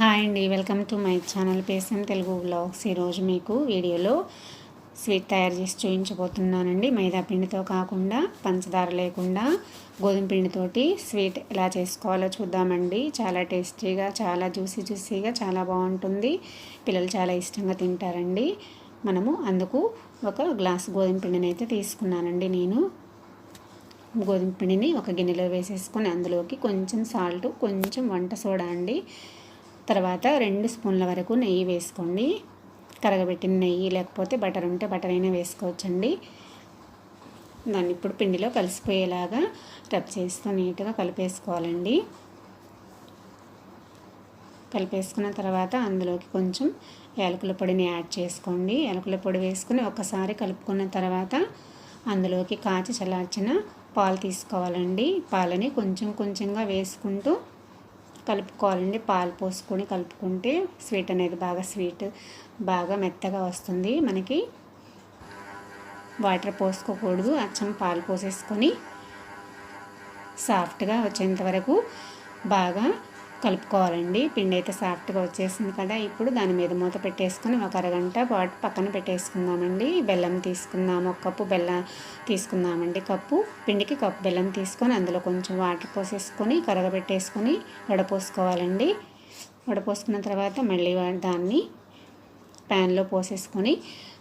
Hi అండి welcome to my channel పేసం Telugu blogs ఈరోజు మీకు వీడియోలో స్వీట్ తయారు చేసి చూపించబోతున్నానండి. మైదా పిండితో కాకుండా పంచదార లేకుండా గోధుమ పిండితోటి స్వీట్ ఎలా చేసుకోవాలో చూద్దామండి. చాలా టేస్టీగా చాలా జ్యూసీ జ్యూసీగా చాలా బాగుంటుంది. పిల్లలు చాలా ఇష్టంగా తింటారండి. మనము అందుకు ఒక గ్లాస్ గోధుమ పిండిని అయితే తీసుకున్నానండి నేను. గోధుమ పిండిని ఒక గిన్నెలో వేసేసుకొని అందులోకి కొంచెం సాల్ట్ కొంచెం వంట సోడా అండి. తర్వాత రెండు స్పూన్ల వరకు నెయ్యి వేసుకోండి. కరగబెట్టిన నెయ్యి లేకపోతే బటర్ ఉంటే బటర్ అయినా వేసుకోవచ్చండి. దాన్ని ఇప్పుడు పిండిలో కలిసిపోయేలాగా రబ్ చేస్తూ నీట్గా కలిపేసుకోవాలండి. కలిపేసుకున్న తర్వాత అందులోకి కొంచెం యాలకుల పొడిని యాడ్ చేసుకోండి. యాలకుల పొడి వేసుకుని ఒకసారి కలుపుకున్న తర్వాత అందులోకి కాచి చల్లార్చిన పాలు తీసుకోవాలండి. పాలని కొంచెం కొంచెంగా వేసుకుంటూ కలుపుకోవాలండి. పాలు పోసుకొని కలుపుకుంటే స్వీట్ అనేది బాగా స్వీట్ బాగా మెత్తగా వస్తుంది మనకి. వాటర్ పోసుకోకూడదు. అచ్చం పాలు పోసేసుకొని సాఫ్ట్గా వచ్చేంత వరకు బాగా కలుపుకోవాలండి. పిండి అయితే సాఫ్ట్గా వచ్చేసింది కదా! ఇప్పుడు దాని మీద మూత పెట్టేసుకొని ఒక అరగంట పాటు పక్కన పెట్టేసుకుందామండి. బెల్లం తీసుకుందాము ఒక కప్పు బెల్లం తీసుకుందామండి. కప్పు పిండికి కప్పు బెల్లం తీసుకొని అందులో కొంచెం వాటర్ పోసేసుకొని కరగబెట్టేసుకొని వడపోసుకోవాలండి. వడపోసుకున్న తర్వాత మళ్ళీ దాన్ని ప్యాన్లో పోసేసుకొని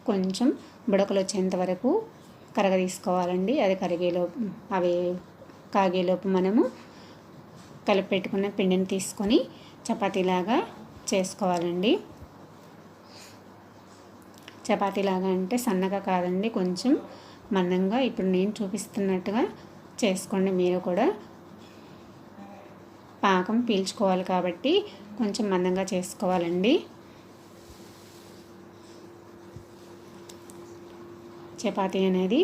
కొంచెం బుడకలు వచ్చేంత వరకు కరగ తీసుకోవాలండి అది కరిగేలోపు అవి కాగేలోపు మనము కలిపి పెట్టుకున్న పిండిని తీసుకొని చపాతీలాగా చేసుకోవాలండి. చపాతీలాగా అంటే సన్నగా కాదండి కొంచెం మందంగా ఇప్పుడు నేను చూపిస్తున్నట్టుగా చేసుకోండి. మీరు కూడా పాకం పీల్చుకోవాలి కాబట్టి కొంచెం మందంగా చేసుకోవాలండి. చపాతీ అనేది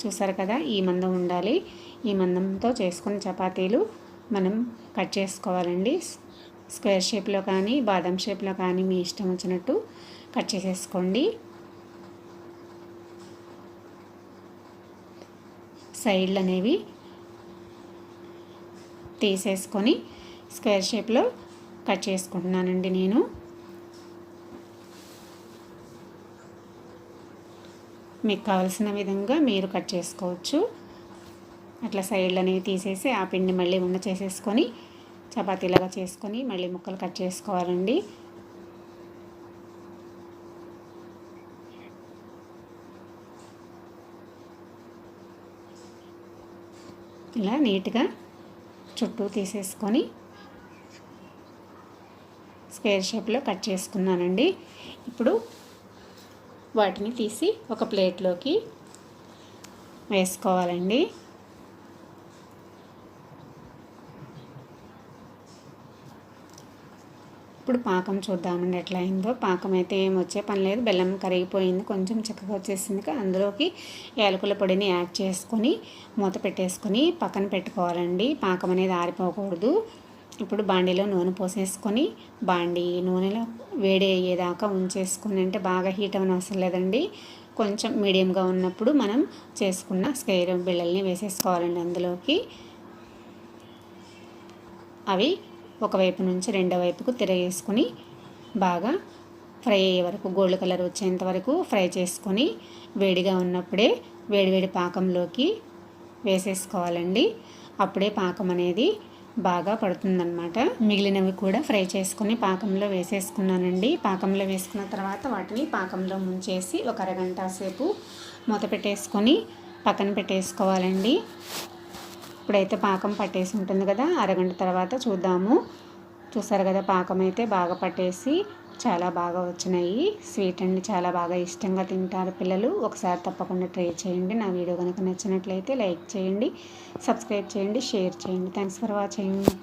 చూసారు కదా ఈ మందం ఉండాలి. ఈ మందంతో చేసుకున్న చపాతీలు మనం కట్ చేసుకోవాలండి. స్క్వేర్ షేప్లో కానీ బాదం షేప్లో కానీ మీ ఇష్టం వచ్చినట్టు కట్ చేసేసుకోండి. సైడ్లు అనేవి తీసేసుకొని స్క్వేర్ షేప్లో కట్ చేసుకుంటున్నానండి నేను. మీకు కావాల్సిన విధంగా మీరు కట్ చేసుకోవచ్చు. అట్లా సైడ్లు అనేవి తీసేసి ఆ పిండి మళ్ళీ ఉన్న చేసేసుకొని చపాతీలాగా చేసుకొని మళ్ళీ ముక్కలు కట్ చేసుకోవాలండి. ఇలా నీట్గా చుట్టూ తీసేసుకొని స్క్వేర్ షేప్లో కట్ చేసుకున్నానండి. ఇప్పుడు వాటిని తీసి ఒక ప్లేట్లోకి వేసుకోవాలండి. ఇప్పుడు పాకం చూద్దామండి ఎట్లా అయిందో పాకం అయితే ఏం వచ్చే పని లేదు. బెల్లం కరిగిపోయింది. కొంచెం చక్కగా వచ్చేసింది అందులోకి యాలకుల పొడిని యాడ్ చేసుకొని మూత పెట్టేసుకొని పక్కన పెట్టుకోవాలండి. పాకం అనేది ఆరిపోకూడదు. ఇప్పుడు బాండీలో నూనె పోసేసుకొని బాండీ నూనెలో వేడి అయ్యేదాకా ఉంచేసుకొని అంటే బాగా హీట్ అవని అవసరం లేదండి. కొంచెం మీడియంగా ఉన్నప్పుడు మనం చేసుకున్న స్కేర్ బిళ్ళల్ని వేసేసుకోవాలండి అందులోకి. అవి ఒకవైపు నుంచి రెండో వైపుకు తిరగేసుకుని బాగా ఫ్రై అయ్యే వరకు గోల్డ్ కలర్ వచ్చేంత వరకు ఫ్రై చేసుకొని వేడిగా ఉన్నప్పుడే వేడివేడి పాకంలోకి వేసేసుకోవాలండి. అప్పుడే పాకం అనేది బాగా పడుతుందన్నమాట. మిగిలినవి కూడా ఫ్రై చేసుకొని పాకంలో వేసేసుకున్నానండి. పాకంలో వేసుకున్న తర్వాత వాటిని పాకంలో ముంచేసి ఒక అరగంట సేపు మూత పెట్టేసుకొని పక్కన పెట్టేసుకోవాలండి. ఇప్పుడైతే పాకం పట్టేసి ఉంటుంది కదా అరగంట తర్వాత చూద్దాము. చూసారు కదా పాకం అయితే బాగా పట్టేసి చాలా బాగా వచ్చినాయి. స్వీట్ అండి చాలా బాగా ఇష్టంగా తింటారు పిల్లలు. ఒకసారి తప్పకుండా ట్రై చేయండి. నా వీడియో కనుక నచ్చినట్లయితే లైక్ చేయండి సబ్స్క్రైబ్ చేయండి షేర్ చేయండి. Thanks for watching.